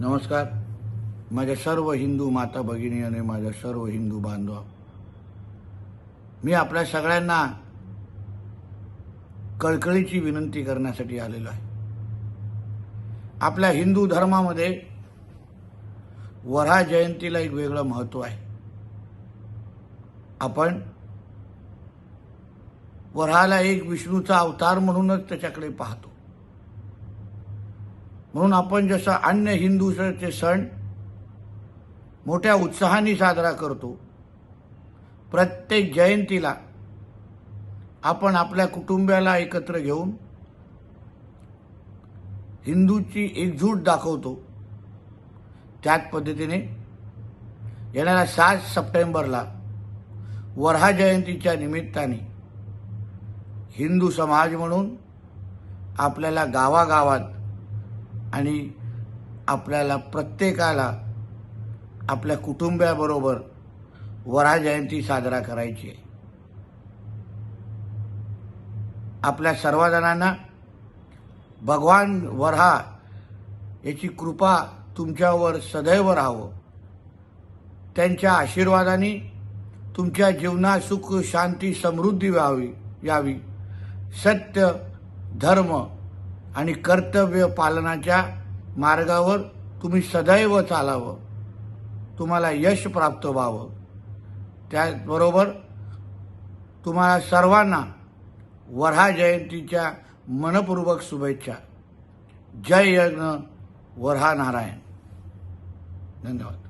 नमस्कार. माझ्या सर्व हिंदू माता भगिनी आणि माझ्या सर्व हिंदू बांधव. मी आपल्या सगळ्यांना कळकळीची विनंती करण्यासाठी आलेलो आहे. आपल्या हिंदू धर्मामध्ये वरा जयंतीला एक वेगळं महत्त्व आहे. आपण वराला एक विष्णूचा अवतार म्हणूनच त्याच्याकडे पाहतो. म्हणून आपण जसं अन्य हिंदूचे सण मोठ्या उत्साहाने साजरा करतो प्रत्येक जयंतीला आपण आपल्या कुटुंबियाला एकत्र घेऊन हिंदूची एकजूट दाखवतो. त्याच पद्धतीने येणाऱ्या सात सप्टेंबरला वरहा जयंतीच्या निमित्ताने हिंदू समाज म्हणून आपल्याला गावागावात आणि आपल्याला प्रत्येकाला आपल्या कुटुंबियाबरोबर वरा जयंती साजरा करायची आहे. आपल्या सर्वजणांना भगवान वरहा याची कृपा तुमच्यावर सदैव राहावं. त्यांच्या आशीर्वादाने तुमच्या जीवनात सुख शांती समृद्धी व्हावी यावी. सत्य धर्म आणि कर्तव्य पालनाच्या मार्गावर तुम्ही सदैव चालावं. तुम्हाला यश प्राप्त व्हावं. त्याचबरोबर तुम्हाला सर्वांना वऱ्हा जयंतीच्या मनपूर्वक शुभेच्छा. जय यज्ञ वऱ्हा नारायण. धन्यवाद.